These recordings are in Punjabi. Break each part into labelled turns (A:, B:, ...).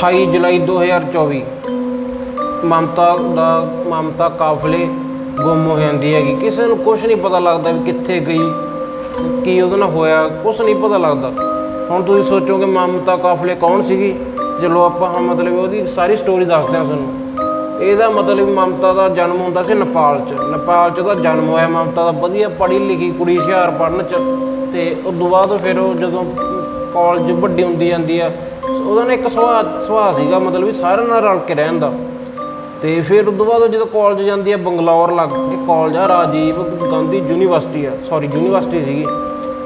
A: 28 ਜੁਲਾਈ 2024 ਮਮਤਾ ਦਾ, ਮਮਤਾ ਕਾਫਲੇ ਗੁੰਮ ਹੋ ਜਾਂਦੀ ਹੈਗੀ। ਕਿਸੇ ਨੂੰ ਕੁਝ ਨਹੀਂ ਪਤਾ ਲੱਗਦਾ ਵੀ ਕਿੱਥੇ ਗਈ, ਕੀ ਉਹਦੇ ਨਾਲ ਹੋਇਆ ਕੁਝ ਨਹੀਂ ਪਤਾ ਲੱਗਦਾ। ਹੁਣ ਤੁਸੀਂ ਸੋਚੋਗੇ ਮਮਤਾ ਕਾਫਲੇ ਕੌਣ ਸੀਗੀ? ਚਲੋ ਆਪਾਂ ਹਾਂ ਮਤਲਬ ਉਹਦੀ ਸਾਰੀ ਸਟੋਰੀ ਦੱਸਦੇ ਹਾਂ ਤੁਹਾਨੂੰ। ਇਹਦਾ ਮਤਲਬ ਮਮਤਾ ਦਾ ਜਨਮ ਹੁੰਦਾ ਸੀ ਨੇਪਾਲ 'ਚ। ਨੇਪਾਲ 'ਚ ਉਹਦਾ ਜਨਮ ਹੋਇਆ, ਮਮਤਾ ਦਾ ਵਧੀਆ ਪੜ੍ਹੀ ਲਿਖੀ ਕੁੜੀ ਹੁਸ਼ਿਆਰ ਪੜ੍ਹਨ 'ਚ। ਤੇ ਉਸ ਤੋਂ ਬਾਅਦ ਫਿਰ ਉਹ ਜਦੋਂ ਕਾਲਜ ਵੱਡੀ ਹੁੰਦੀ ਜਾਂਦੀ ਆ ਉਹਦਾ ਨਾ ਇੱਕ ਸੁਭਾਅ ਸੁਭਾਅ ਸੀਗਾ, ਮਤਲਬ ਵੀ ਸਾਰਿਆਂ ਨਾਲ ਰਲ ਕੇ ਰਹਿਣ ਦਾ। ਤੇ ਫਿਰ ਉਸ ਤੋਂ ਬਾਅਦ ਜਦੋਂ ਕਾਲਜ ਜਾਂਦੀ ਆ ਬੰਗਲੌਰ ਲੱਗ ਕੇ ਕਾਲਜ ਆ ਰਾਜੀਵ ਗਾਂਧੀ ਯੂਨੀਵਰਸਿਟੀ ਆ ਸੌਰੀ ਯੂਨੀਵਰਸਿਟੀ ਸੀਗੀ।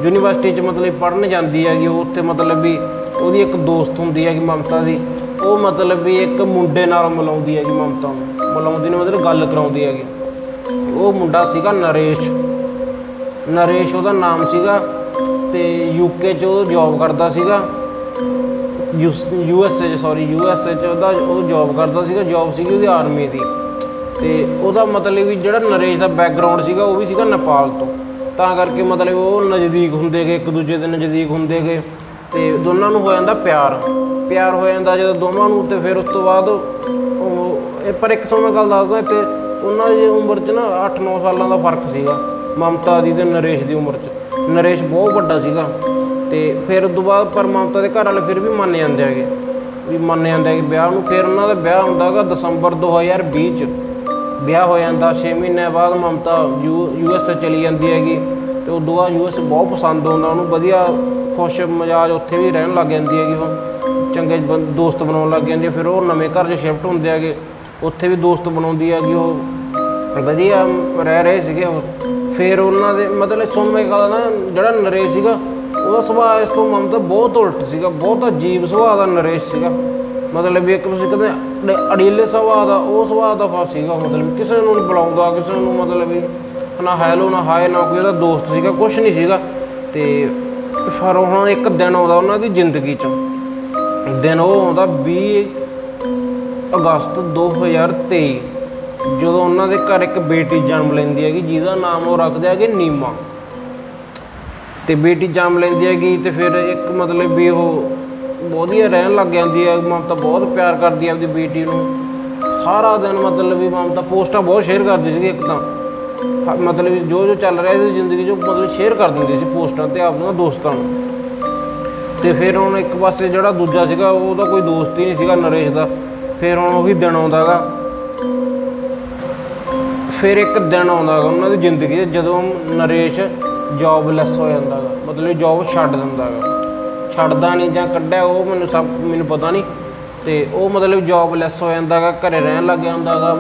A: ਯੂਨੀਵਰਸਿਟੀ 'ਚ ਮਤਲਬ ਪੜ੍ਹਨ ਜਾਂਦੀ ਹੈਗੀ, ਉਹ ਉੱਥੇ ਮਤਲਬ ਵੀ ਉਹਦੀ ਇੱਕ ਦੋਸਤ ਹੁੰਦੀ ਹੈਗੀ ਮਮਤਾ ਦੀ, ਉਹ ਮਤਲਬ ਵੀ ਇੱਕ ਮੁੰਡੇ ਨਾਲ ਮਿਲਾਉਂਦੀ ਹੈਗੀ ਮਮਤਾ ਨੂੰ, ਮਿਲਾਉਂਦੀ ਨੇ ਮਤਲਬ ਗੱਲ ਕਰਾਉਂਦੀ ਹੈਗੀ। ਉਹ ਮੁੰਡਾ ਸੀਗਾ ਨਰੇਸ਼ ਨਰੇਸ਼ ਉਹਦਾ ਨਾਮ ਸੀਗਾ ਤੇ ਯੂਕੇ 'ਚ ਉਹ ਜੌਬ ਕਰਦਾ ਸੀਗਾ। U S A sorry U S A 'ਚ ਉਹਦਾ ਉਹ ਜੌਬ ਕਰਦਾ ਸੀਗਾ ਜੌਬ ਸੀਗੀ ਉਹਦੀ ਆਰਮੀ ਦੀ। ਤੇ ਉਹਦਾ ਮਤਲਬ ਵੀ ਜਿਹੜਾ ਨਰੇਸ਼ ਦਾ ਬੈਕਗ੍ਰਾਉਂਡ ਸੀਗਾ, ਉਹ ਵੀ ਸੀਗਾ ਨੇਪਾਲ ਤੋਂ। ਤਾਂ ਕਰਕੇ ਮਤਲਬ ਉਹ ਨਜ਼ਦੀਕ ਹੁੰਦੇ ਗਏ, ਇੱਕ ਦੂਜੇ ਦੇ ਨਜ਼ਦੀਕ ਹੁੰਦੇ ਗਏ। ਤੇ ਦੋਨਾਂ ਨੂੰ ਹੋ ਜਾਂਦਾ ਪਿਆਰ। ਪਿਆਰ ਹੋ ਜਾਂਦਾ ਜਦੋਂ ਦੋਵਾਂ ਨੂੰ, ਤੇ ਫਿਰ ਉਸ ਤੋਂ ਬਾਅਦ ਉਹ, ਇਹ ਪਰ ਇੱਕ ਸੌ ਮੈਂ ਗੱਲ ਦੱਸਦਾ ਇੱਥੇ ਉਹਨਾਂ ਦੀ ਉਮਰ 'ਚ ਨਾ 8-9 ਸਾਲਾਂ ਦਾ ਫ਼ਰਕ ਸੀਗਾ, ਮਮਤਾ ਦੀ ਤੇ ਨਰੇਸ਼ ਦੀ ਉਮਰ 'ਚ। ਨਰੇਸ਼ ਬਹੁਤ ਵੱਡਾ ਸੀਗਾ। ਤੇ ਫਿਰ ਉਦੋਂ ਬਾਅਦ ਪਰ ਮਮਤਾ ਦੇ ਘਰ ਵਾਲੇ ਫਿਰ ਵੀ ਮੰਨ ਜਾਂਦੇ ਹੈਗੇ। ਵੀ ਮੰਨ ਜਾਂਦੇ ਹੈਗੇ ਵਿਆਹ ਨੂੰ। ਫਿਰ ਉਹਨਾਂ ਦਾ ਵਿਆਹ ਹੁੰਦਾ ਹੈਗਾ ਦਸੰਬਰ 2020 ਚ। ਵਿਆਹ ਹੋ ਜਾਂਦਾ 6 ਮਹੀਨੇ ਬਾਅਦ ਮਮਤਾ ਯੂ ਐਸ ਚਲੀ ਜਾਂਦੀ ਹੈਗੀ। ਤੇ ਤੋਂ ਬਾਅਦ ਯੂ ਐਸ ਬਹੁਤ ਪਸੰਦ ਆਉਂਦਾ ਉਹਨੂੰ, ਵਧੀਆ ਖੁਸ਼ ਮਜਾਜ ਉੱਥੇ ਵੀ ਰਹਿਣ ਲੱਗ ਜਾਂਦੀ ਹੈਗੀ ਉਹ। ਚੰਗੇ ਬੰ- ਦੋਸਤ ਬਣਾਉਣ ਲੱਗ ਜਾਂਦੀ ਹੈ, ਫਿਰ ਉਹ ਨਵੇਂ ਘਰ 'ਚ ਸ਼ਿਫਟ ਹੁੰਦੇ ਹੈਗੇ। ਉੱਥੇ ਵੀ ਦੋਸਤ ਬਣਾਉਂਦੀ ਹੈਗੀ ਉਹ। ਵਧੀਆ ਰਹਿ ਰਹੇ ਸੀਗੇ ਉਹ। ਫਿਰ ਉਹਨਾਂ ਦੇ, ਮਤਲਬ ਸੋਮੇ ਕਾ ਨਾ, ਜਿਹੜਾ ਨਰੇ ਸੀਗਾ ਉਹਦਾ ਸੁਭਾਅ ਇਸ ਤੋਂ ਮਮਤਾ ਬਹੁਤ ਉਲਟ ਸੀਗਾ, ਬਹੁਤ ਅਜੀਬ ਸੁਭਾਅ ਦਾ ਨਰੇਸ਼ ਸੀਗਾ। ਮਤਲਬ ਵੀ ਇੱਕ ਤੁਸੀਂ ਕਹਿੰਦੇ ਅੜੀਲੇ ਸੁਭਾਅ ਦਾ, ਉਹ ਸੁਭਾਅ ਦਾ ਫਾ ਸੀਗਾ, ਮਤਲਬ ਕਿਸੇ ਨੂੰ ਨਹੀਂ ਬੁਲਾਉਂਦਾ, ਕਿਸੇ ਨੂੰ ਮਤਲਬ ਵੀ ਨਾ ਹੈਲੋ, ਨਾ ਹਾਏ, ਨਾ ਕੋਈ ਉਹਦਾ ਦੋਸਤ ਸੀਗਾ ਕੁਝ ਨਹੀਂ ਸੀਗਾ। ਤੇ ਫਿਰ ਹੁਣ ਇੱਕ ਦਿਨ ਆਉਂਦਾ ਉਹਨਾਂ ਦੀ ਜ਼ਿੰਦਗੀ 'ਚ। ਦਿਨ ਉਹ ਆਉਂਦਾ 20 ਅਗਸਤ 2023 ਜਦੋਂ ਉਹਨਾਂ ਦੇ ਘਰ ਇੱਕ ਬੇਟੀ ਜਨਮ ਲੈਂਦੀ ਹੈਗੀ, ਜਿਹਦਾ ਨਾਮ ਉਹ ਰੱਖਦੇ ਹੈਗੇ ਨੀਮਾ। ਤੇ ਬੇਟੀ ਜੰਮ ਲੈਂਦੀ ਹੈਗੀ ਤੇ ਫਿਰ ਇੱਕ ਮਤਲਬ ਵੀ ਉਹ ਵਧੀਆ ਰਹਿਣ ਲੱਗ ਜਾਂਦੀ ਹੈ, ਮਮਤਾ ਬਹੁਤ ਪਿਆਰ ਕਰਦੀ ਹੈ ਆਪਦੀ ਬੇਟੀ ਨੂੰ। ਸਾਰਾ ਦਿਨ ਮਤਲਬ ਵੀ ਮਮਤਾ ਪੋਸਟਾਂ ਬਹੁਤ ਸ਼ੇਅਰ ਕਰਦੀ ਸੀਗੀ ਇੱਕ ਤਾਂ। ਮਤਲਬ ਜੋ ਜੋ ਚੱਲ ਰਿਹਾ ਇਹਦੀ ਜ਼ਿੰਦਗੀ 'ਚ ਉਹ ਮਤਲਬ ਸ਼ੇਅਰ ਕਰ ਦਿੰਦੀ ਸੀ ਪੋਸਟਾਂ ਤੇ ਆਪਣੀਆਂ ਦੋਸਤਾਂ ਨੂੰ। ਤੇ ਫਿਰ ਹੁਣ ਇੱਕ ਪਾਸੇ ਜਿਹੜਾ ਦੂਜਾ ਸੀਗਾ ਉਹਦਾ ਕੋਈ ਦੋਸਤ ਹੀ ਨਹੀਂ ਸੀਗਾ ਨਰੇਸ਼ ਦਾ। ਫਿਰ ਹੁਣ ਉਹੀ ਦਿਨ ਆਉਂਦਾਗਾ ਫਿਰ ਇੱਕ ਦਿਨ ਆਉਂਦਾਗਾ ਉਹਨਾਂ ਦੀ ਜ਼ਿੰਦਗੀ 'ਚ ਜਦੋਂ ਨਰੇਸ਼ ਜੌਬਲੈਸ ਹੋ ਜਾਂਦਾ ਗਾ। ਮਤਲਬ ਜੌਬ ਛੱਡ ਦਿੰਦਾ ਗਾ। ਛੱਡਦਾ ਨਹੀਂ ਜਾਂ ਕੱਢਿਆ, ਉਹ ਮੈਨੂੰ ਸਭ, ਮੈਨੂੰ ਪਤਾ ਨਹੀਂ ਤੇ ਉਹ ਮਤਲਬ ਜੌਬਲੈਸ ਹੋ ਜਾਂਦਾ ਗਾ, ਘਰੇ ਰਹਿਣ ਲੱਗ ਜਾਂਦਾਗਾ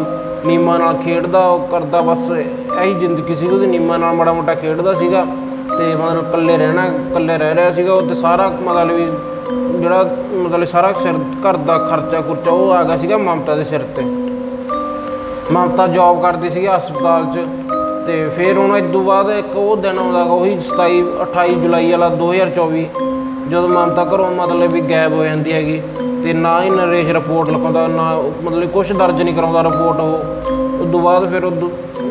A: ਨੀਮਾ ਨਾਲ ਖੇਡਦਾ, ਉਹ ਕਰਦਾ ਬਸ ਇਹੀ ਜ਼ਿੰਦਗੀ ਸੀ ਉਹਦੀ। ਨੀਮਾ ਨਾਲ ਮਾੜਾ ਮੋਟਾ ਖੇਡਦਾ ਸੀਗਾ ਤੇ ਮਤਲਬ ਇਕੱਲੇ ਰਹਿਣਾ, ਇਕੱਲੇ ਰਹਿ ਰਿਹਾ ਸੀਗਾ। ਉਹ ਤੇ ਸਾਰਾ ਮਤਲਬ ਜਿਹੜਾ ਮਤਲਬ ਸਾਰਾ ਸਿਰ, ਘਰ ਦਾ ਖਰਚਾ ਖੁਰਚਾ ਉਹ ਆ ਗਿਆ ਸੀਗਾ ਮਮਤਾ ਦੇ ਸਿਰ ਤੇ। ਮਮਤਾ ਜੌਬ ਕਰਦੀ ਸੀਗੀ ਹਸਪਤਾਲ 'ਚ। ਤੇ ਫਿਰ ਹੁਣ ਇਸ ਤੋਂ ਬਾਅਦ ਇੱਕ ਉਹ ਦਿਨ ਆਉਂਦਾ ਗਾ, ਉਹੀ 27 28 ਜੁਲਾਈ ਵਾਲਾ 2024 ਜਦੋਂ ਮਮਤਾ ਘਰੋਂ ਮਤਲਬ ਵੀ ਗਾਇਬ ਹੋ ਜਾਂਦੀ ਹੈਗੀ ਤੇ ਨਾ ਹੀ ਨਰੇਸ਼ ਰਿਪੋਰਟ ਲਿਖਾਉਂਦਾ, ਨਾ ਮਤਲਬ ਕੁਝ ਦਰਜ ਨਹੀਂ ਕਰਾਉਂਦਾ ਰਿਪੋਰਟ ਉਹ। ਉਸ ਤੋਂ ਬਾਅਦ ਫਿਰ ਉਹ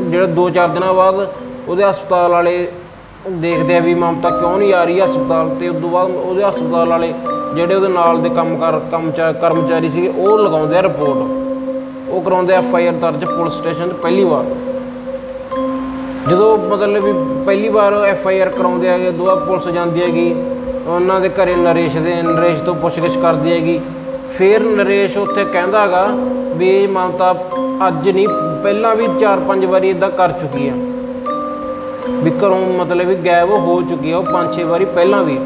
A: ਜਿਹੜੇ 2-4 ਦਿਨਾਂ ਬਾਅਦ ਉਹਦੇ ਹਸਪਤਾਲ ਵਾਲੇ ਦੇਖਦੇ ਆ ਵੀ ਮਮਤਾ ਕਿਉਂ ਨਹੀਂ ਆ ਰਹੀ ਹਸਪਤਾਲ ਤੇ ਉਸ ਤੋਂ ਬਾਅਦ ਉਹਦੇ ਹਸਪਤਾਲ ਵਾਲੇ ਜਿਹੜੇ ਉਹਦੇ ਨਾਲ ਦੇ ਕੰਮ ਕਰ, ਕੰਮ ਕਰਮਚਾਰੀ ਸੀ ਉਹ ਲਗਾਉਂਦੇ ਆ ਰਿਪੋਰਟ। ਉਹ ਕਰਾਉਂਦੇ ਐਫ ਆਈ ਆਰ ਦਰਜ ਪੁਲਿਸ ਸਟੇਸ਼ਨ 'ਚ ਪਹਿਲੀ ਵਾਰ। ਜਦੋਂ ਮਤਲਬ ਵੀ ਪਹਿਲੀ ਵਾਰ ਐਫ ਆਈ ਆਰ ਕਰਾਉਂਦੇ ਹੈਗੇ, ਦੁਆ ਪੁਲਿਸ ਜਾਂਦੀ ਹੈਗੀ, ਉਹਨਾਂ ਦੇ ਘਰੇ ਨਰੇਸ਼ ਦੇ, ਨਰੇਸ਼ ਤੋਂ ਪੁੱਛਗਿੱਛ ਕਰਦੀ ਹੈਗੀ। ਫਿਰ ਨਰੇਸ਼ ਉੱਥੇ ਕਹਿੰਦਾ ਹੈਗਾ ਵੀ ਇਹ ਮਮਤਾ ਅੱਜ ਨਹੀਂ, ਪਹਿਲਾਂ ਵੀ 4-5 ਵਾਰੀ ਇਦਾਂ ਕਰ ਚੁੱਕੀ ਆ ਵੀ ਘਰੋਂ ਮਤਲਬ ਵੀ ਗਾਇਬ ਹੋ ਚੁੱਕੀ ਆ ਉਹ 5-6 ਵਾਰੀ ਪਹਿਲਾਂ ਵੀ।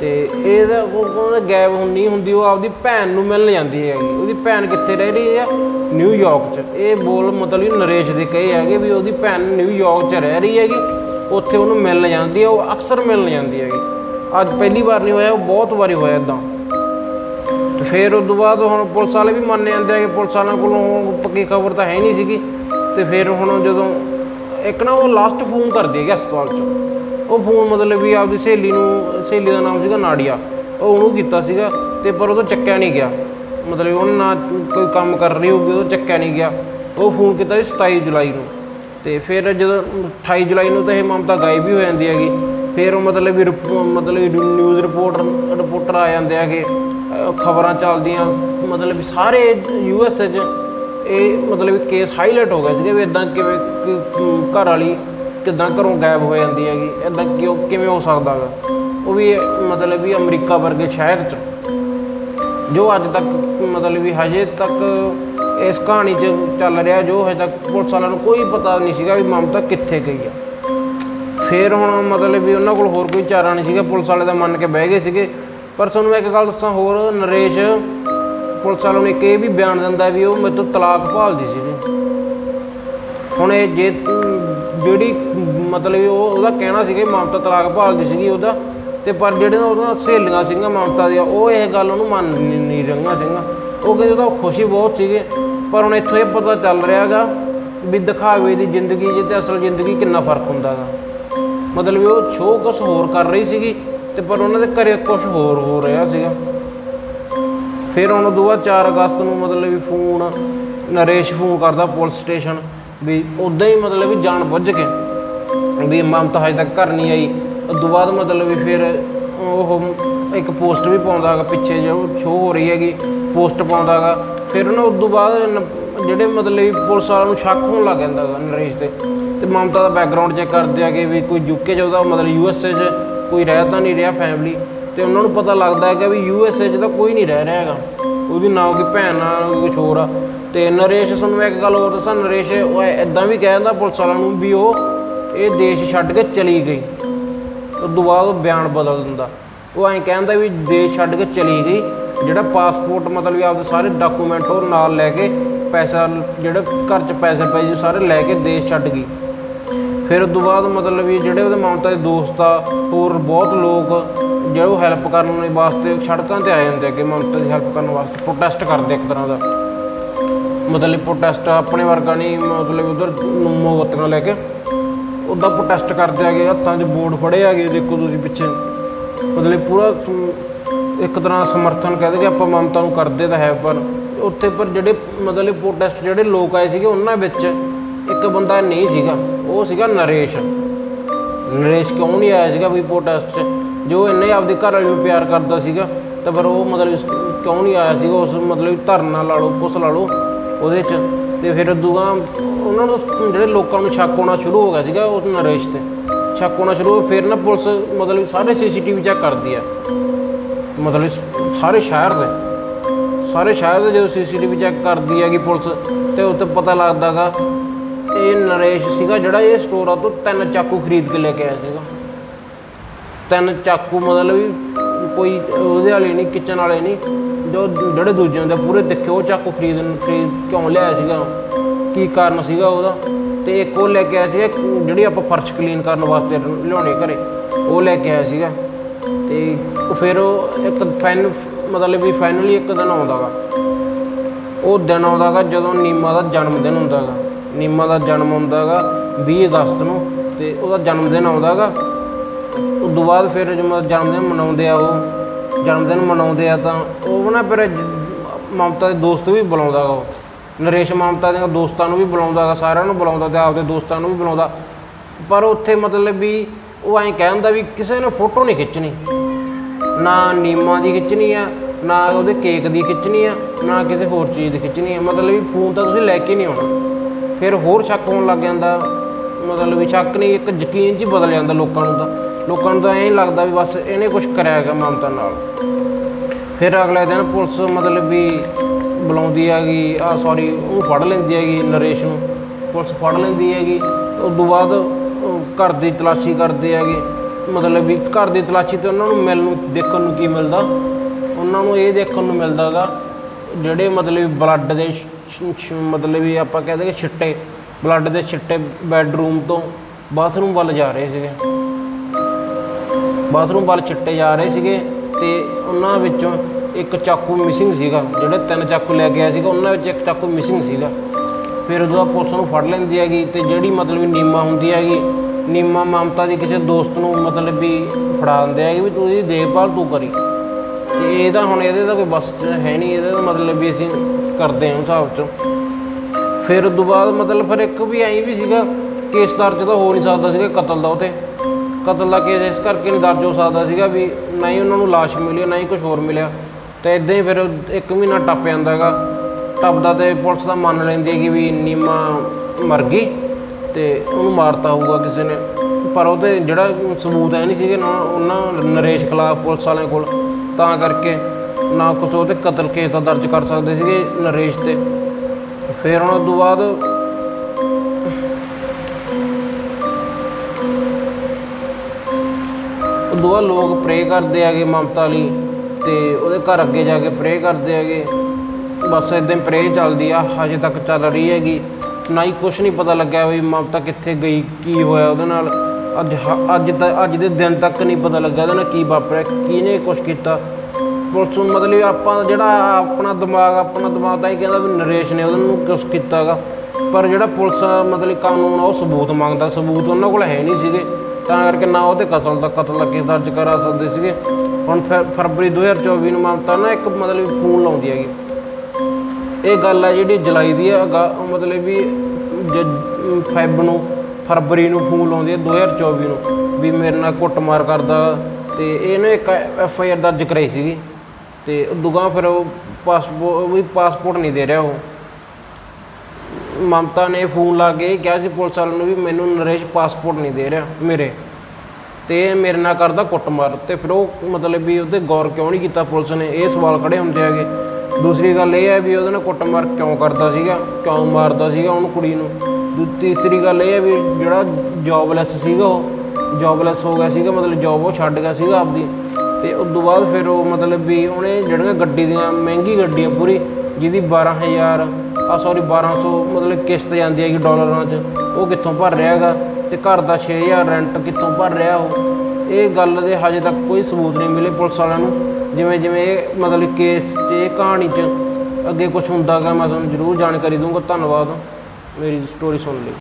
A: ਤੇ ਇਹਦਾ ਕੋਲ ਉਹਦਾ ਗਾਇਬ ਹੁਣ ਨਹੀਂ ਹੁੰਦੀ ਉਹ ਆਪਦੀ ਭੈਣ ਨੂੰ ਮਿਲਣ ਜਾਂਦੀ ਹੈਗੀ। ਉਹਦੀ ਭੈਣ ਕਿੱਥੇ ਰਹਿ ਰਹੀ ਹੈ? ਨਿਊਯਾਰਕ 'ਚ। ਇਹ ਬੋਲ ਮਤਲਬ ਨਰੇਸ਼ ਦੇ ਕਹੇ ਹੈਗੇ ਵੀ ਉਹਦੀ ਭੈਣ ਨਿਊਯਾਰਕ 'ਚ ਰਹਿ ਰਹੀ ਹੈਗੀ। ਉੱਥੇ ਉਹਨੂੰ ਮਿਲਣ ਜਾਂਦੀ ਹੈ, ਉਹ ਅਕਸਰ ਮਿਲਣ ਜਾਂਦੀ ਹੈਗੀ। ਅੱਜ ਪਹਿਲੀ ਵਾਰ ਨਹੀਂ ਹੋਇਆ, ਉਹ ਬਹੁਤ ਵਾਰੀ ਹੋਇਆ ਇਦਾਂ ਤੇ ਫਿਰ ਉਸ ਤੋਂ ਬਾਅਦ ਹੁਣ ਪੁਲਿਸ ਵਾਲੇ ਵੀ ਮੰਨ ਜਾਂਦੇ ਆ ਕਿ ਪੁਲਿਸ ਵਾਲਿਆਂ ਕੋਲੋਂ ਪੱਕੀ ਖਬਰ ਤਾਂ ਹੈ ਨਹੀਂ ਸੀਗੀ। ਤੇ ਫਿਰ ਹੁਣ ਜਦੋਂ ਇੱਕ ਨਾ ਉਹ ਲਾਸਟ ਫੋਨ ਕਰਦੀ ਹੈਗੀ ਹਸਪਤਾਲ 'ਚ। ਉਹ ਫੋਨ ਮਤਲਬ ਵੀ ਆਪਦੀ ਸਹੇਲੀ ਨੂੰ, ਸਹੇਲੀ ਦਾ ਨਾਮ ਸੀਗਾ ਨਾਡੀਆ ਉਹ ਉਹਨੂੰ ਕੀਤਾ ਸੀਗਾ ਤੇ ਪਰ ਉਹ ਤੋਂ ਚੱਕਿਆ ਨਹੀਂ ਗਿਆ। ਮਤਲਬ ਉਹਨੇ ਨਾ ਕੋਈ ਕੰਮ ਕਰ ਰਹੀ ਹੋਊਗੀ, ਉਹ ਚੱਕਿਆ ਨਹੀਂ ਗਿਆ। ਉਹ ਫੋਨ ਕੀਤਾ ਸੀ 27 ਜੁਲਾਈ ਨੂੰ। ਤੇ ਫਿਰ ਜਦੋਂ 28 ਜੁਲਾਈ ਨੂੰ ਤਾਂ ਇਹ ਮਮਤਾ ਗਾਇਬ ਵੀ ਹੋ ਜਾਂਦੀ ਹੈਗੀ। ਫਿਰ ਉਹ ਮਤਲਬ ਵੀ ਰਿਪ- ਮਤਲਬ ਨਿਊਜ਼ ਰਿਪੋਰਟਰ ਰਿਪੋਰਟਰ ਆ ਜਾਂਦੇ ਹੈਗੇ। ਖਬਰਾਂ ਚੱਲਦੀਆਂ, ਮਤਲਬ ਸਾਰੇ ਯੂ ਐਸ ਏ 'ਚ ਇਹ ਮਤਲਬ ਕੇਸ ਹਾਈਲਾਈਟ ਹੋ ਗਿਆ ਸੀਗਾ ਵੀ ਇਦਾਂ ਕਿਵੇਂ ਘਰ ਵਾਲੀ ਕਿਦਾਂ ਘਰੋਂ ਗਾਇਬ ਹੋ ਜਾਂਦੀ ਹੈਗੀ ਇਦਾਂ ਕਿਉਂ, ਕਿਵੇਂ ਹੋ ਸਕਦਾ ਗਾ? ਉਹ ਵੀ ਮਤਲਬ ਵੀ ਅਮਰੀਕਾ ਵਰਗੇ ਸ਼ਹਿਰ 'ਚ। ਜੋ ਅੱਜ ਤੱਕ ਮਤਲਬ ਵੀ ਹਜੇ ਤੱਕ ਇਸ ਕਹਾਣੀ 'ਚ ਚੱਲ ਰਿਹਾ, ਜੋ ਹਜੇ ਤੱਕ ਪੁਲਿਸ ਵਾਲਿਆਂ ਨੂੰ ਕੋਈ ਪਤਾ ਨਹੀਂ ਸੀਗਾ ਵੀ ਮਮਤਾ ਕਿੱਥੇ ਗਈ ਆ। ਫਿਰ ਹੁਣ ਮਤਲਬ ਵੀ ਉਹਨਾਂ ਕੋਲ ਹੋਰ ਕੋਈ ਚਾਰਾ ਨਹੀਂ ਸੀਗਾ, ਪੁਲਿਸ ਵਾਲੇ ਦਾ ਮੰਨ ਕੇ ਬਹਿ ਗਏ ਸੀਗੇ। ਪਰ ਤੁਹਾਨੂੰ ਮੈਂ ਇੱਕ ਗੱਲ ਦੱਸਾਂ, ਹੋਰ ਨਰੇਸ਼ ਪੁਲਿਸ ਵਾਲਿਆਂ ਨੂੰ ਇੱਕ ਇਹ ਵੀ ਬਿਆਨ ਦਿੰਦਾ ਵੀ ਉਹ ਮੇਰੇ ਤੋਂ ਤਲਾਕ ਭਾਲਦੀ ਸੀਗੀ। ਹੁਣ ਇਹ ਜੇ ਜਿਹੜੀ, ਮਤਲਬ ਉਹ, ਉਹਦਾ ਕਹਿਣਾ ਸੀਗਾ ਕਿ ਮਮਤਾ ਤਲਾਕ ਭਾਲਦੀ ਸੀਗੀ ਉਹਦਾ, ਤੇ ਪਰ ਜਿਹੜੇ ਉਹਦਾ ਸਹੇਲੀਆਂ ਸੀਗੀਆਂ ਮਮਤਾ ਦੀਆਂ, ਉਹ ਇਹ ਗੱਲ ਉਹਨੂੰ ਮੰਨ ਨਹੀਂ ਨਹੀਂ ਰਹੀਆਂ ਸੀਗੀਆਂ। ਉਹ ਕਹਿੰਦੇ ਉਹਦਾ ਖੁਸ਼ੀ ਬਹੁਤ ਸੀਗੇ, ਪਰ ਹੁਣ ਇੱਥੋਂ ਇਹ ਪਤਾ ਚੱਲ ਰਿਹਾਗਾ ਵੀ ਦਿਖਾਵੇ ਦੀ ਜ਼ਿੰਦਗੀ 'ਚ ਤੇ ਅਸਲ ਜ਼ਿੰਦਗੀ ਕਿੰਨਾ ਫ਼ਰਕ ਹੁੰਦਾਗਾ। ਮਤਲਬ ਵੀ ਉਹ ਸ਼ੋਅ ਕੁਛ ਹੋਰ ਕਰ ਰਹੀ ਸੀਗੀ, ਤੇ ਪਰ ਉਹਨਾਂ ਦੇ ਘਰੇ ਕੁਝ ਹੋਰ ਹੋ ਰਿਹਾ ਸੀਗਾ। ਫਿਰ ਹੁਣ ਉਦੋਂ ਬਾਅਦ 4 ਅਗਸਤ ਨੂੰ ਮਤਲਬ ਵੀ ਫੋਨ, ਨਰੇਸ਼ ਫੋਨ ਕਰਦਾ ਪੁਲਿਸ ਸਟੇਸ਼ਨ। ਵੀ ਉਦਾਂ ਹੀ ਮਤਲਬ ਵੀ ਜਾਣ ਬੁੱਝ ਕੇ ਵੀ ਮਮਤਾ ਹਜੇ ਤੱਕ ਘਰ ਨਹੀਂ ਆਈ। ਉਦੋਂ ਬਾਅਦ ਮਤਲਬ ਵੀ ਫਿਰ ਉਹ ਇੱਕ ਪੋਸਟ ਵੀ ਪਾਉਂਦਾ ਹੈਗਾ, ਪਿੱਛੇ ਜੋ ਸ਼ੋਅ ਹੋ ਰਹੀ ਹੈਗੀ, ਪੋਸਟ ਪਾਉਂਦਾ ਹੈਗਾ। ਫਿਰ ਉਹਨਾਂ ਉਦੋਂ ਬਾਅਦ ਜਿਹੜੇ ਮਤਲਬ ਵੀ ਪੁਲਿਸ ਵਾਲਿਆਂ ਨੂੰ ਸ਼ੱਕ ਹੋਣ ਲੱਗ ਜਾਂਦਾ ਹੈਗਾ ਨਰੇਸ਼ ਤੇ। ਤੇ ਮਮਤਾ ਦਾ ਬੈਕਗ੍ਰਾਉਂਡ ਚੈੱਕ ਕਰਦੇ ਆਗੇ ਵੀ ਕੋਈ ਯੂਕੇ 'ਚ ਉਹਦਾ ਮਤਲਬ ਯੂ ਐਸ ਏ 'ਚ ਕੋਈ ਰਹਿ ਤਾਂ ਨਹੀਂ ਰਿਹਾ ਫੈਮਿਲੀ ਤੇ ਉਹਨਾਂ ਨੂੰ ਪਤਾ ਲੱਗਦਾ ਹੈਗਾ ਵੀ ਯੂ ਐਸ ਏ 'ਚ ਤਾਂ ਕੋਈ ਨਹੀਂ ਰਹਿ ਰਿਹਾ ਹੈਗਾ। ਉਹਦੀ ਨਾ ਕੋਈ ਭੈਣ ਨਾ ਕੋਈ ਕੁਛ ਹੋਰ ਆ। ਤੇ ਨਰੇਸ਼ ਸਾਨੂੰ ਮੈਂ ਇੱਕ ਗੱਲ ਹੋਰ ਦੱਸਾਂ, ਨਰੇਸ਼, ਉਹ ਇਦਾਂ ਵੀ ਕਹਿ ਦਿੰਦਾ ਪੁਲਿਸ ਵਾਲਿਆਂ ਨੂੰ ਵੀ ਉਹ ਇਹ ਦੇਸ਼ ਛੱਡ ਕੇ ਚਲੀ ਗਈ। ਉਦੋਂ ਬਾਅਦ ਉਹ ਬਿਆਨ ਬਦਲ ਦਿੰਦਾ। ਉਹ ਐਂ ਕਹਿੰਦਾ ਵੀ ਦੇਸ਼ ਛੱਡ ਕੇ ਚਲੀ ਗਈ, ਜਿਹੜਾ ਪਾਸਪੋਰਟ ਮਤਲਬ ਵੀ ਆਪਦੇ ਸਾਰੇ ਡਾਕੂਮੈਂਟ ਉਹ ਨਾਲ ਲੈ ਕੇ ਪੈਸਾ, ਜਿਹੜੇ ਘਰ 'ਚ ਪੈਸੇ ਪਏ ਸੀ ਸਾਰੇ ਲੈ ਕੇ ਦੇਸ਼ ਛੱਡ ਗਈ। ਫਿਰ ਉਦੋਂ ਬਾਅਦ ਮਤਲਬ ਵੀ ਜਿਹੜੇ ਉਹਦੇ ਮਮਤਾ ਦੇ ਦੋਸਤ ਆ, ਹੋਰ ਬਹੁਤ ਲੋਕ ਜਿਹੜੇ ਉਹ ਹੈਲਪ ਕਰਨ ਵਾਸਤੇ, ਸੜਕਾਂ ਤੇ ਆ ਜਾਂਦੇ ਅੱਗੇ ਮਮਤਾ ਦੀ ਹੈਲਪ ਕਰਨ ਵਾਸਤੇ ਪ੍ਰੋਟੈਸਟ ਕਰਦੇ ਇੱਕ ਤਰ੍ਹਾਂ ਦਾ। ਮਤਲਬ ਪ੍ਰੋਟੈਸਟ ਆਪਣੇ ਵਰਗਾ ਨਹੀਂ, ਮਤਲਬ ਉਧਰ ਮੋਮਬੱਤੀਆਂ ਲੈ ਕੇ ਉੱਦਾਂ ਪ੍ਰੋਟੈਸਟ ਕਰਦੇ ਆਗੇ ਹੱਥਾਂ 'ਚ ਬੋਰਡ ਫੜੇ ਆਗੇ ਦੇਖੋ ਤੁਸੀਂ ਪਿੱਛੇ। ਮਤਲਬ ਪੂਰਾ ਇੱਕ ਤਰ੍ਹਾਂ ਸਮਰਥਨ ਕਹਦੇ ਕਿ ਆਪਾਂ ਮਮਤਾ ਨੂੰ ਕਰਦੇ ਤਾਂ ਹੈ, ਪਰ ਉੱਥੇ ਪਰ ਜਿਹੜੇ, ਮਤਲਬ ਪ੍ਰੋਟੈਸਟ ਜਿਹੜੇ ਲੋਕ ਆਏ ਸੀਗੇ, ਉਹਨਾਂ ਵਿੱਚ ਇੱਕ ਬੰਦਾ ਨਹੀਂ ਸੀਗਾ, ਉਹ ਸੀਗਾ ਨਰੇਸ਼। ਨਰੇਸ਼ ਕਿਉਂ ਨਹੀਂ ਆਇਆ ਸੀਗਾ ਵੀ ਪ੍ਰੋਟੈਸਟ 'ਚ? ਜੋ ਇੰਨੇ ਆਪਦੇ ਘਰ ਵਾਲੀ ਨੂੰ ਪਿਆਰ ਕਰਦਾ ਸੀਗਾ, ਤਾਂ ਪਰ ਉਹ ਮਤਲਬ ਇਸ- ਕਿਉਂ ਨਹੀਂ ਆਇਆ ਸੀਗਾ, ਉਸ ਮਤਲਬ ਧਰਨਾ ਲਾ ਲਓ, ਕੁਛ ਲਾ ਲਓ ਉਹਦੇ 'ਚ। ਤੇ ਫਿਰ ਦੂਆ ਉਹਨਾਂ ਨੂੰ ਜਿਹੜੇ ਲੋਕਾਂ ਨੂੰ ਸ਼ੱਕ ਹੋਣਾ ਸ਼ੁਰੂ ਹੋ ਗਿਆ ਸੀਗਾ ਉਸ ਨਰੇਸ਼ ਤੇ। ਸ਼ੱਕ ਹੋਣਾ ਸ਼ੁਰੂ ਹੋ ਫਿਰ ਨਾ ਪੁਲਿਸ ਮਤਲਬ ਸਾਰੇ ਸੀਸੀਟੀਵੀ ਚੈੱਕ ਕਰਦੀ ਆ। ਮਤਲਬ ਸਾਰੇ ਸ਼ਹਿਰ ਦੇ। ਸਾਰੇ ਸ਼ਹਿਰ ਦੇ ਜਦੋਂ ਸੀਸੀਟੀਵੀ ਚੈੱਕ ਕਰਦੀ ਹੈਗੀ ਪੁਲਿਸ, ਤੇ ਉੱਤੇ ਪਤਾ ਲੱਗਦਾਗਾ ਇਹ ਨਰੇਸ਼ ਸੀਗਾ ਜਿਹੜਾ ਇਹ ਸਟੋਰਾਂ ਤੋਂ ਤਿੰਨ ਚਾਕੂ ਖਰੀਦ ਕੇ ਲੈ ਕੇ ਆਇਆ ਸੀਗਾ। ਤਿੰਨ ਚਾਕੂ ਮਤਲਬ ਵੀ ਕੋਈ ਉਹਦੇ ਵਾਲੇ ਨਹੀਂ ਕਿਚਨ ਵਾਲੇ ਨਹੀਂ, ਜੋ ਜਿਹੜੇ ਦੂਜੇ ਹੁੰਦੇ ਪੂਰੇ ਤਿੱਖੇ ਉਹ ਚਾਕੂ ਖਰੀਦ ਖਰੀਦ ਕਿਉਂ ਲਿਆਇਆ ਸੀਗਾ? ਕੀ ਕਾਰਨ ਸੀਗਾ ਉਹਦਾ? ਤੇ ਇੱਕ ਉਹ ਲੈ ਕੇ ਆਇਆ ਸੀਗਾ, ਜਿਹੜੀ ਆਪਾਂ ਫਰਸ਼ ਕਲੀਨ ਕਰਨ ਵਾਸਤੇ ਲਿਆਉਣੇ ਘਰੇ, ਉਹ ਲੈ ਕੇ ਆਇਆ ਸੀਗਾ। ਤੇ ਫਿਰ ਉਹ ਇੱਕ ਫੈਨ ਮਤਲਬ ਵੀ ਫਾਈਨਲੀ ਇੱਕ ਦਿਨ ਆਉਂਦਾਗਾ ਉਹ ਦਿਨ ਆਉਂਦਾਗਾ ਜਦੋਂ ਨੀਮਾ ਦਾ ਜਨਮ ਦਿਨ ਹੁੰਦਾਗਾ ਨੀਮਾ ਦਾ ਜਨਮ ਹੁੰਦਾਗਾ 20 ਅਗਸਤ ਨੂੰ, ਤੇ ਉਹਦਾ ਜਨਮ ਦਿਨ ਆਉਂਦਾਗਾ ਤੋਂ ਬਾਅਦ ਫਿਰ ਜਦੋਂ ਜਨਮ ਦਿਨ ਮਨਾਉਂਦੇ ਆ ਉਹ, ਜਨਮ ਦਿਨ ਮਨਾਉਂਦੇ ਆ ਤਾਂ ਉਹ ਨਾ ਫਿਰ ਜ- ਮਮਤਾ ਦੇ ਦੋਸਤ ਵੀ ਬੁਲਾਉਂਦਾ ਗਾ ਉਹ। ਨਰੇਸ਼ ਮਮਤਾ ਦੇ ਦੋਸਤਾਂ ਨੂੰ ਵੀ ਬੁਲਾਉਂਦਾ ਗਾ, ਸਾਰਿਆਂ ਨੂੰ ਬੁਲਾਉਂਦਾ ਤੇ ਆਪਦੇ ਦੋਸਤਾਂ ਨੂੰ ਵੀ ਬੁਲਾਉਂਦਾ। ਪਰ ਉੱਥੇ ਮਤਲਬ ਵੀ ਉਹ ਐਂ ਕਹਿੰਦਾ ਵੀ ਕਿਸੇ ਨੇ ਫੋਟੋ ਨਹੀਂ ਖਿੱਚਣੀ। ਨਾ ਨੀਮਾਂ ਦੀ ਖਿੱਚਣੀ ਆ, ਨਾ ਉਹਦੇ ਕੇਕ ਦੀ ਖਿੱਚਣੀ ਆ, ਨਾ ਕਿਸੇ ਹੋਰ ਚੀਜ਼ ਦੀ ਖਿੱਚਣੀ ਆ। ਮਤਲਬ ਵੀ ਫੋਨ ਤਾਂ ਤੁਸੀਂ ਲੈ ਕੇ ਨਹੀਂ ਆਉਣਾ। ਫਿਰ ਹੋਰ ਸ਼ੱਕ ਹੋਣ ਲੱਗ ਜਾਂਦਾ। ਮਤਲਬ ਵੀ ਸ਼ੱਕ ਨਹੀਂ, ਇੱਕ ਯਕੀਨ 'ਚ ਹੀ ਬਦਲ ਜਾਂਦਾ ਲੋਕਾਂ ਨੂੰ ਤਾਂ। ਲੋਕਾਂ ਨੂੰ ਤਾਂ ਐਂ ਲੱਗਦਾ ਵੀ ਬਸ ਇਹਨੇ ਕੁਝ ਕਰਿਆ ਹੈਗਾ ਮਮਤਾ ਨਾਲ। ਫਿਰ ਅਗਲੇ ਦਿਨ ਪੁਲਿਸ ਮਤਲਬ ਵੀ ਬੁਲਾਉਂਦੀ ਹੈਗੀ ਆ ਸੌਰੀ ਉਹ ਫੜ ਲੈਂਦੀ ਹੈਗੀ ਨਰੇਸ਼ ਨੂੰ। ਪੁਲਿਸ ਫੜ ਲੈਂਦੀ ਹੈਗੀ ਉਸ ਤੋਂ ਬਾਅਦ ਘਰ ਦੀ ਤਲਾਸ਼ੀ ਕਰਦੇ ਹੈਗੇ। ਮਤਲਬ ਵੀ ਘਰ ਦੀ ਤਲਾਸ਼ੀ ਤੇ ਉਹਨਾਂ ਨੂੰ ਮਿਲਣ ਨੂੰ, ਦੇਖਣ ਨੂੰ ਕੀ ਮਿਲਦਾ? ਉਹਨਾਂ ਨੂੰ ਇਹ ਦੇਖਣ ਨੂੰ ਮਿਲਦਾਗਾ ਜਿਹੜੇ ਮਤਲਬ ਬਲੱਡ ਦੇ ਮਤਲਬ ਵੀ ਆਪਾਂ ਕਹਿੰਦੇ ਕਿ ਛਿੱਟੇ ਬਲੱਡ ਦੇ ਛਿੱਟੇ ਬੈੱਡਰੂਮ ਤੋਂ ਬਾਥਰੂਮ ਵੱਲ ਜਾ ਰਹੇ ਸੀਗੇ। ਬਾਥਰੂਮ ਵੱਲ ਛਿੱਟੇ ਜਾ ਰਹੇ ਸੀਗੇ ਤੇ ਉਹਨਾਂ ਵਿੱਚੋਂ ਇੱਕ ਚਾਕੂ ਮਿਸਿੰਗ ਸੀਗਾ, ਜਿਹੜੇ ਤਿੰਨ ਚਾਕੂ ਲੈ ਕੇ ਆਇਆ ਸੀਗਾ, ਉਹਨਾਂ ਵਿੱਚ ਇੱਕ ਚਾਕੂ ਮਿਸਿੰਗ ਸੀਗਾ। ਫਿਰ ਉਦੋਂ ਬਾਅਦ ਪੁਲਿਸ ਨੂੰ ਫੜ ਲੈਂਦੀ ਹੈਗੀ ਤੇ ਜਿਹੜੀ ਮਤਲਬ ਵੀ ਨੀਮਾ ਹੁੰਦੀ ਹੈਗੀ, ਨੀਮਾ ਮਮਤਾ ਦੀ ਕਿਸੇ ਦੋਸਤ ਨੂੰ ਮਤਲਬ ਵੀ ਫੜਾ ਦਿੰਦੇ ਹੈਗੇ ਵੀ ਤੂੰ ਇਹਦੀ ਦੇਖਭਾਲ ਤੂੰ ਕਰੀ। ਤੇ ਇਹ ਤਾਂ ਹੁਣ ਇਹਦੇ ਤਾਂ ਕੋਈ ਬਸ ਹੈ ਨਹੀਂ, ਇਹਦਾ ਤਾਂ ਮਤਲਬ ਵੀ ਅਸੀਂ ਕਰਦੇ ਹਾਂ ਹਿਸਾਬ 'ਚ। ਫਿਰ ਉਦੋਂ ਬਾਅਦ ਮਤਲਬ ਫਿਰ ਇੱਕ ਵੀ ਐਂ ਵੀ ਸੀਗਾ, ਕੇਸ ਦਰਜ ਤਾਂ ਹੋ ਨਹੀਂ ਸਕਦਾ ਸੀਗਾ, ਕਤਲ ਦਾ ਉਤੇ ਕਤਲ ਦਾ ਕੇਸ ਇਸ ਕਰਕੇ ਨਹੀਂ ਦਰਜ ਹੋ ਸਕਦਾ ਸੀਗਾ ਵੀ ਨਾ ਹੀ ਉਹਨਾਂ ਨੂੰ ਲਾਸ਼ ਮਿਲੀ, ਨਾ ਹੀ ਕੁਝ ਹੋਰ ਮਿਲਿਆ। ਤੇ ਇਦਾਂ ਹੀ ਫਿਰ ਇੱਕ ਮਹੀਨਾ ਟੱਪ ਜਾਂਦਾ ਹੈਗਾ। ਟੱਪਦਾ ਤੇ ਪੁਲਿਸ ਦਾ ਮੰਨ ਲੈਂਦੀ ਹੈ ਕਿ ਵੀ ਨੀਮਾ ਮਰ ਗਈ ਤੇ ਉਹਨੂੰ ਮਾਰਤਾ ਹੋਊਗਾ ਕਿਸੇ ਨੇ। ਪਰ ਉਹਦੇ ਜਿਹੜਾ ਸਬੂਤ ਹੈ ਨਹੀਂ ਸੀਗੇ ਨਾ, ਉਹਨਾਂ ਨਰੇਸ਼ ਖਿਲਾਫ ਪੁਲਿਸ ਵਾਲਿਆਂ ਕੋਲ। ਤਾਂ ਕਰਕੇ ਨਾ ਕੁਛ ਉਹਦੇ ਕਤਲ ਕੇਸ ਦਾ ਦਰਜ ਕਰ ਸਕਦੇ ਸੀਗੇ ਨਰੇਸ਼ ਤੇ। ਫਿਰ ਉਹਨਾਂ ਤੋਂ ਬਾਅਦ ਉਦੋਂ ਲੋਕ ਪ੍ਰੇ ਕਰਦੇ ਹੈਗੇ ਮਮਤਾ ਲਈ ਤੇ ਉਹਦੇ ਘਰ ਅੱਗੇ ਜਾ ਕੇ ਪ੍ਰੇ ਕਰਦੇ ਹੈਗੇ। ਬਸ ਇਦਾਂ ਪ੍ਰੇ ਚੱਲਦੀ ਆ, ਹਜੇ ਤੱਕ ਚੱਲ ਰਹੀ ਹੈਗੀ। ਨਾ ਹੀ ਕੁਝ ਨਹੀਂ ਪਤਾ ਲੱਗਿਆ ਵੀ ਮਮਤਾ ਕਿੱਥੇ ਗਈ, ਕੀ ਹੋਇਆ ਉਹਦੇ ਨਾਲ। ਅੱਜ ਹ- ਅੱਜ ਤੱਕ ਅੱਜ ਦੇ ਦਿਨ ਤੱਕ ਨਹੀਂ ਪਤਾ ਲੱਗਾ ਉਹਦੇ ਨਾਲ ਕੀ ਵਾਪਰਿਆ, ਕਿਹਨੇ ਕੁਝ ਕੀਤਾ। ਪੁਲਿਸ ਨੂੰ ਮਤਲਬ ਆਪਾਂ ਜਿਹੜਾ ਆਪਣਾ ਦਿਮਾਗ ਆਪਣਾ ਦਿਮਾਗ ਤਾਂ ਇਹ ਕਹਿੰਦਾ ਵੀ ਨਰੇਸ਼ ਨੇ ਉਹਦੇ ਨੂੰ ਕੁਝ ਕੀਤਾਗਾ। ਪਰ ਜਿਹੜਾ ਪੁਲਿਸ ਮਤਲਬ ਕਾਨੂੰਨ ਆ, ਉਹ ਸਬੂਤ ਮੰਗਦਾ। ਸਬੂਤ ਉਹਨਾਂ ਕੋਲ ਹੈ ਨਹੀਂ ਸੀਗੇ। ਤਾਂ ਕਰਕੇ ਨਾ ਉਹਦੇ ਕਤਲ ਦਾ ਕਤਲ ਦਾ ਕੇਸ ਦਰਜ ਕਰਾ ਸਕਦੇ ਸੀਗੇ। ਹੁਣ ਫਰ- ਫਰਵਰੀ 2024 ਨੂੰ ਮਮਤਾ ਨਾ ਇੱਕ ਮਤਲਬ ਫੋਨ ਲਾਉਂਦੀ ਹੈਗੀ। ਇਹ ਗੱਲ ਆ ਜਿਹੜੀ ਜੁਲਾਈ ਦੀ ਆ ਗਾ- ਮਤਲਬ ਵੀ ਜ- ਫੈਬ ਨੂੰ, ਫਰਵਰੀ ਨੂੰ ਫੋਨ ਲਾਉਂਦੀ ਹੈ 2024 ਨੂੰ, ਵੀ ਮੇਰੇ ਨਾਲ ਕੁੱਟਮਾਰ ਕਰਦਾ। ਤੇ ਇਹਨੇ ਇੱਕ ਐਫ ਆਈ ਆਰ ਦਰਜ ਕਰਾਈ ਸੀਗੀ। ਤੇ ਦੁਗਾ ਫਿਰ ਉਹ ਪਾਸਪੋਰਟ ਵੀ ਪਾਸਪੋਰਟ ਨਹੀਂ ਦੇ ਰਿਹਾ ਉਹ। ਮਮਤਾ ਨੇ ਫੋਨ ਲਾ ਕੇ ਕਿਹਾ ਸੀ ਪੁਲਿਸ ਵਾਲਿਆਂ ਨੂੰ ਵੀ ਮੈਨੂੰ ਨਰੇਸ਼ ਪਾਸਪੋਰਟ ਨਹੀਂ ਦੇ ਰਿਹਾ ਮੇਰੇ। ਤੇ ਮੇਰੇ ਨਾਲ ਕਰਦਾ ਕੁੱਟਮਾਰ ਤੇ ਫਿਰ ਉਹ ਮਤਲਬ ਵੀ ਉਹਦੇ ਗੌਰ ਕਿਉਂ ਨਹੀਂ ਕੀਤਾ ਪੁਲਿਸ ਨੇ? ਇਹ ਸਵਾਲ ਖੜੇ ਹੁੰਦੇ ਹੈਗੇ। ਦੂਸਰੀ ਗੱਲ ਇਹ ਹੈ ਵੀ ਉਹਦੇ ਨਾਲ ਕੁੱਟਮਾਰ ਕਿਉਂ ਕਰਦਾ ਸੀਗਾ? ਕਿਉਂ ਮਾਰਦਾ ਸੀਗਾ ਉਹਨੂੰ ਕੁੜੀ ਨੂੰ? ਦੂ- ਤੀਸਰੀ ਗੱਲ ਇਹ ਹੈ ਵੀ ਜਿਹੜਾ ਜੌਬਲੈਸ ਸੀਗਾ ਉਹ ਜੌਬਲੈਸ ਹੋ ਗਿਆ ਸੀਗਾ, ਮਤਲਬ ਜੌਬ ਉਹ ਛੱਡ ਗਿਆ ਸੀਗਾ ਆਪਦੀ। ਤੇ ਉਸ ਤੋਂ ਬਾਅਦ ਫਿਰ ਉਹ ਮਤਲਬ ਵੀ ਉਹਨੇ ਜਿਹੜੀਆਂ ਗੱਡੀ ਦੀਆਂ, ਮਹਿੰਗੀ ਗੱਡੀ ਪੂਰੀ, ਜਿਹਦੀ 12000 ਆ ਸੌਰੀ 1200 ਮਤਲਬ ਕਿਸ਼ਤ ਜਾਂਦੀ ਹੈਗੀ ਡਾਲਰਾਂ 'ਚ। ਉਹ ਕਿੱਥੋਂ ਭਰ ਰਿਹਾ ਹੈਗਾ? ਤੇ ਘਰ ਦਾ 6000 ਰੈਂਟ ਕਿੱਥੋਂ ਭਰ ਰਿਹਾ ਉਹ? ਇਹ ਗੱਲ ਦੇ ਹਜੇ ਤੱਕ ਕੋਈ ਸਬੂਤ ਨਹੀਂ ਮਿਲੇ ਪੁਲਿਸ ਵਾਲਿਆਂ ਨੂੰ। ਜਿਵੇਂ ਜਿਵੇਂ ਇਹ ਮਤਲਬ ਕੇਸ 'ਚ, ਇਹ ਕਹਾਣੀ 'ਚ ਅੱਗੇ ਕੁਝ ਹੁੰਦਾਗਾ, ਮੈਂ ਤੁਹਾਨੂੰ ਜ਼ਰੂਰ ਜਾਣਕਾਰੀ ਦੂੰਗਾ ਧੰਨਵਾਦ। ਮੇਰੀ ਸਟੋਰੀ ਸੁਣਨ ਲਈ।